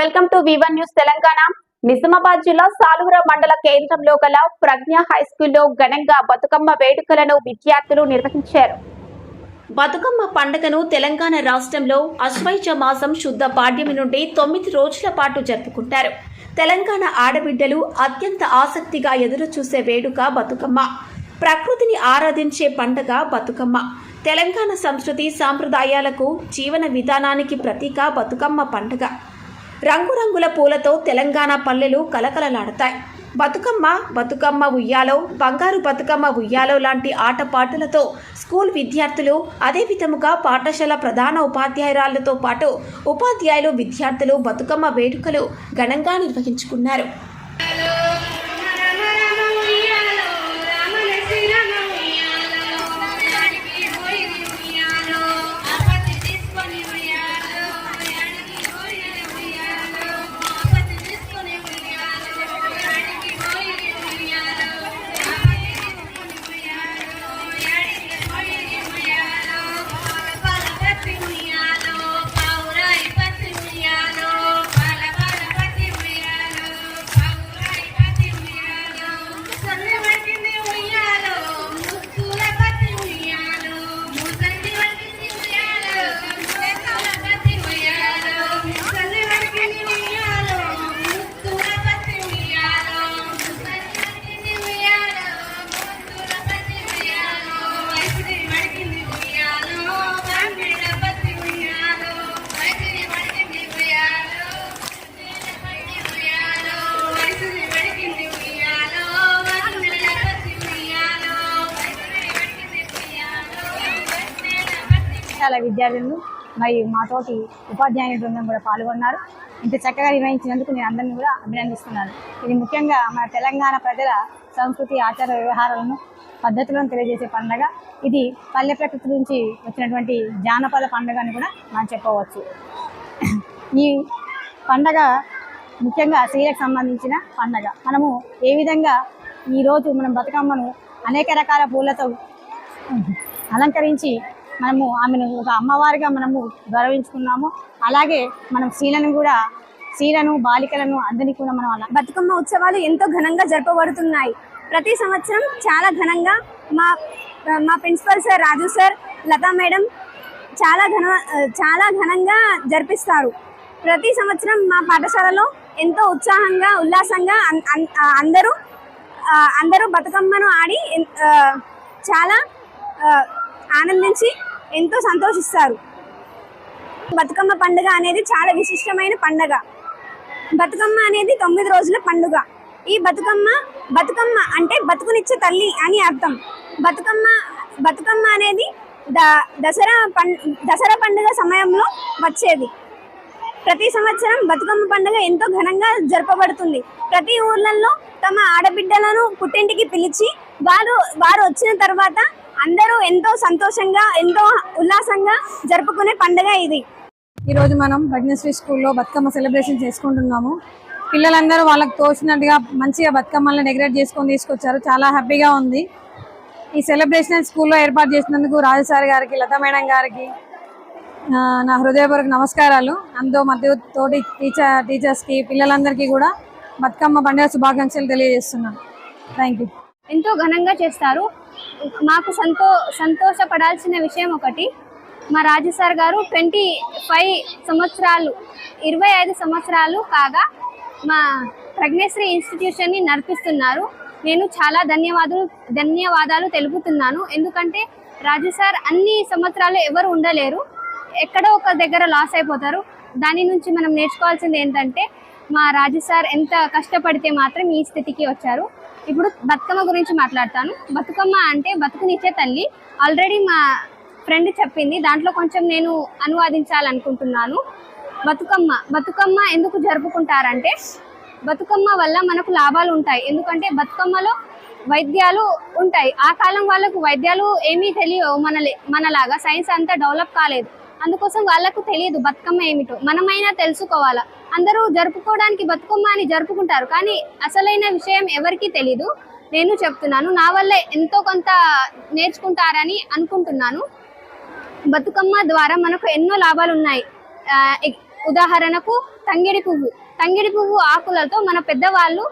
Welcome to V one news Telangana. Nizamabad జిల్లా సాలూర మండల కేంద్రంలో గల ప్రజ్ఞ హై స్కూల్లో ఘనంగా బతుకమ్మ వేడుకలను విద్యార్థులు నిర్వహించారు. బతుకమ్మ పండుగను తెలంగాణ రాష్ట్రంలో అశ్వైజ మాసం శుద్ధ పాడ్యమి నుండి తొమ్మిది రోజుల పాటు జరుపుకుంటారు. తెలంగాణ ఆడబిడ్డలు అత్యంత ఆసక్తిగా ఎదురు చూసే వేడుక బతుకమ్మ. ప్రకృతిని ఆరాధించే పండగ బతుకమ్మ. తెలంగాణ సంస్కృతి సాంప్రదాయాలకు జీవన విధానానికి ప్రతీక బతుకమ్మ పండుగ. రంగురంగుల పూలతో తెలంగాణ పల్లెలు కలకలలాడతాయి. బతుకమ్మ బతుకమ్మ ఉయ్యాలో బంగారు బతుకమ్మ ఉయ్యాలో లాంటి ఆటపాటలతో స్కూల్ విద్యార్థులు అదే విధముగా పాఠశాల ప్రధాన ఉపాధ్యాయురాళ్ళతో పాటు ఉపాధ్యాయులు విద్యార్థులు బతుకమ్మ వేడుకలు ఘనంగా నిర్వహించుకున్నారు. పాఠశాల విద్యార్థులను మరియు మాతోటి ఉపాధ్యాయుల బృందం కూడా పాల్గొన్నారు. ఇంత చక్కగా నిర్వహించినందుకు నేను అందరినీ కూడా అభినందిస్తున్నాను. ఇది ముఖ్యంగా మన తెలంగాణ ప్రజల సంస్కృతి ఆచార వ్యవహారాలను పద్ధతులను తెలియజేసే పండుగ. ఇది పల్లె ప్రకృతి నుంచి వచ్చినటువంటి జానపద పండుగ అని కూడా మనం చెప్పవచ్చు. ఈ పండగ ముఖ్యంగా స్త్రీలకు సంబంధించిన పండగ. మనము ఏ విధంగా ఈరోజు మనం బతుకమ్మను అనేక రకాల పూలతో అలంకరించి మనము ఆమెను ఒక అమ్మవారిగా మనము గౌరవించుకున్నాము. అలాగే మనం స్త్రీలను కూడా స్త్రీలను బాలికలను అందరినీ కూడా మనం అలా బతుకమ్మ ఉత్సవాలు ఎంతో ఘనంగా జరపబడుతున్నాయి. ప్రతి సంవత్సరం చాలా ఘనంగా మా మా principal sir Raju sir Latha madam చాలా ఘన చాలా ఘనంగా జరిపిస్తారు. ప్రతి సంవత్సరం మా పాఠశాలలో ఎంతో ఉత్సాహంగా ఉల్లాసంగా అన్- అందరూ అందరూ బతుకమ్మను ఆడి చాలా ఆనందించి ఎంతో సంతోషిస్తారు. బతుకమ్మ పండుగ అనేది చాలా విశిష్టమైన పండుగ. బతుకమ్మ అనేది తొమ్మిది రోజుల పండుగ. ఈ బతుకమ్మ బతుకమ్మ అంటే బతుకునిచ్చే తల్లి అని అర్థం. బతుకమ్మ బతుకమ్మ అనేది ద దసరా పం దసరా పండుగ సమయంలో వచ్చేది. ప్రతి సంవత్సరం బతుకమ్మ పండుగ ఎంతో ఘనంగా జరపబడుతుంది. ప్రతి ఊర్లలో తమ ఆడబిడ్డలను పుట్టింటికి పిలిచి వారు వారు వచ్చిన తర్వాత అందరూ ఎంతో సంతోషంగా ఎంతో ఉల్లాసంగా జరుపుకునే పండుగ ఇది. ఈరోజు మనం భగ్నశ్రీ స్కూల్లో బతుకమ్మ సెలబ్రేషన్ చేసుకుంటున్నాము. పిల్లలందరూ వాళ్ళకి తోచినట్టుగా మంచిగా బతుకమ్మల్ని డెకరేట్ చేసుకొని తీసుకొచ్చారు. చాలా హ్యాపీగా ఉంది. ఈ సెలబ్రేషన్ స్కూల్లో ఏర్పాటు చేసినందుకు రాజు సార్ గారికి లతా మేడం గారికి నా హృదయపూర్వక నమస్కారాలు. అందరూ మధ్య తోటి టీచర్ టీచర్స్కి పిల్లలందరికీ కూడా బతుకమ్మ పండుగ శుభాకాంక్షలు తెలియజేస్తున్నాను. Thank you. ఎంతో ఘనంగా చేస్తారు. మాకు సంతో సంతోషపడాల్సిన విషయం ఒకటి మా రాజు సార్ గారు ట్వంటీ ఫైవ్ సంవత్సరాలు ఇరవై ఐదు సంవత్సరాలు కాగా మా ప్రజ్ఞశ్రీ ఇన్స్టిట్యూషన్ని నడిపిస్తున్నారు. నేను చాలా ధన్యవాదాలు ధన్యవాదాలు తెలుపుతున్నాను. ఎందుకంటే రాజు సార్ అన్ని సంవత్సరాలు ఎవరు ఉండలేరు. ఎక్కడో ఒక దగ్గర లాస్ అయిపోతారు. దాని నుంచి మనం నేర్చుకోవాల్సింది ఏంటంటే మా రాజు సార్ ఎంత కష్టపడితే మాత్రం ఈ స్థితికి వచ్చారు. ఇప్పుడు బతుకమ్మ గురించి మాట్లాడతాను. బతుకమ్మ అంటే బతుకునిచ్చే తల్లి. ఆల్రెడీ మా ఫ్రెండ్ చెప్పింది. దాంట్లో కొంచెం నేను అనువాదించాలనుకుంటున్నాను. బతుకమ్మ బతుకమ్మ ఎందుకు జరుపుకుంటారంటే బతుకమ్మ వల్ల మనకు లాభాలు ఉంటాయి. ఎందుకంటే బతుకమ్మలో వైద్యాలు ఉంటాయి. ఆ కాలం వాళ్ళకు వైద్యాలు ఏమీ తెలియవు. మన మనలాగా. సైన్స్ అంతా డెవలప్ కాలేదు. అందుకోసం వాళ్ళకు తెలియదు బతుకమ్మ ఏమిటో. మనమైనా తెలుసుకోవాలా. అందరూ జరుపుకోవడానికి బతుకమ్మ అని జరుపుకుంటారు. కానీ అసలైన విషయం ఎవరికీ తెలీదు. నేను చెప్తున్నాను నా వల్లే ఎంతో కొంత నేర్చుకుంటారని అనుకుంటున్నాను. బతుకమ్మ ద్వారా మనకు ఎన్నో లాభాలు ఉన్నాయి. ఉదాహరణకు తంగిడి పువ్వు. తంగిడి పువ్వు ఆకులతో మన పెద్దవాళ్ళు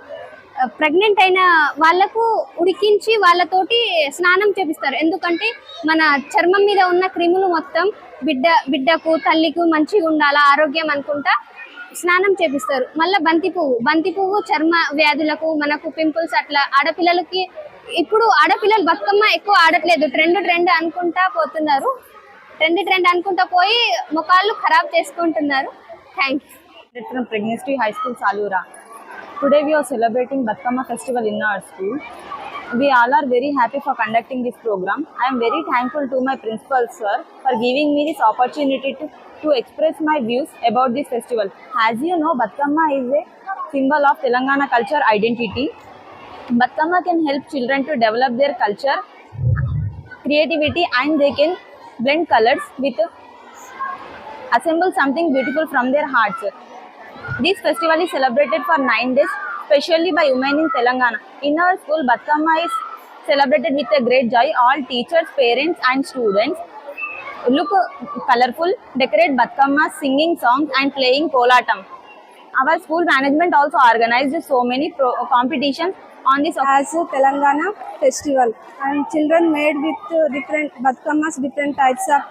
ప్రెగ్నెంట్ అయిన వాళ్ళకు ఉడికించి వాళ్ళతోటి స్నానం చేపిస్తారు. ఎందుకంటే మన చర్మం మీద ఉన్న క్రిములు మొత్తం బిడ్డ బిడ్డకు తల్లికి మంచిగా ఉండాలా ఆరోగ్యం అనుకుంటా స్నానం చేపిస్తారు. మళ్ళీ బంతి పువ్వు బంతి పువ్వు చర్మ వ్యాధులకు మనకు పింపుల్స్ అట్లా ఆడపిల్లలకి ఇప్పుడు ఆడపిల్లలు బతుకమ్మ ఎక్కువ ఆడట్లేదు. ట్రెండ్ ట్రెండ్ అనుకుంటా పోతున్నారు. ట్రెండ్ ట్రెండ్ అనుకుంటా పోయి ముఖాలు ఖరాబ్ చేసుకుంటున్నారు. Thank you. Pregnancy high school చాలూరా Today we are celebrating Batkama festival in our school. We all are very happy for conducting this program. I am very thankful to my principal sir for giving me this opportunity to, to express my views about this festival. As you know, Batkama is a symbol of Telangana culture identity. Batkama can help children to develop their culture, creativity, and they can blend colors with assemble something beautiful from their hearts. This festival is celebrated for nine days, especially by women in Telangana. In our school, Batkama is celebrated with a great joy. All teachers, parents, and students look colorful, decorate Batkama, singing songs, and playing kolatam. Our school management also organized so many competitions on this as Telangana festival and children made with uh, different Batkamas, different types of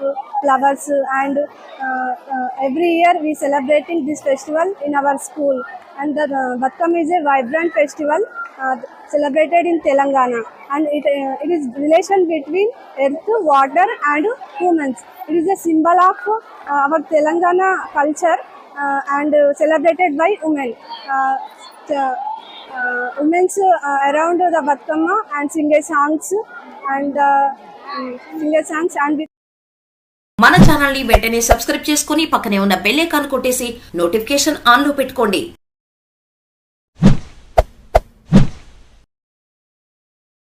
flowers and uh, uh, every year we celebrating this festival in our school and the uh, Batkam is a vibrant festival uh, celebrated in Telangana and it, uh, it is relation between earth, water and humans. It is a symbol of uh, our Telangana culture uh, and uh, celebrated by women. Uh, uh, women's around the Bathukamma and singer songs and singer songs and మన ఛానల్ని వెంటనే subscribe చేసుకుని పక్కనే ఉన్న bell icon కొట్టేసి notification ఆన్లో పెట్టుకోండి.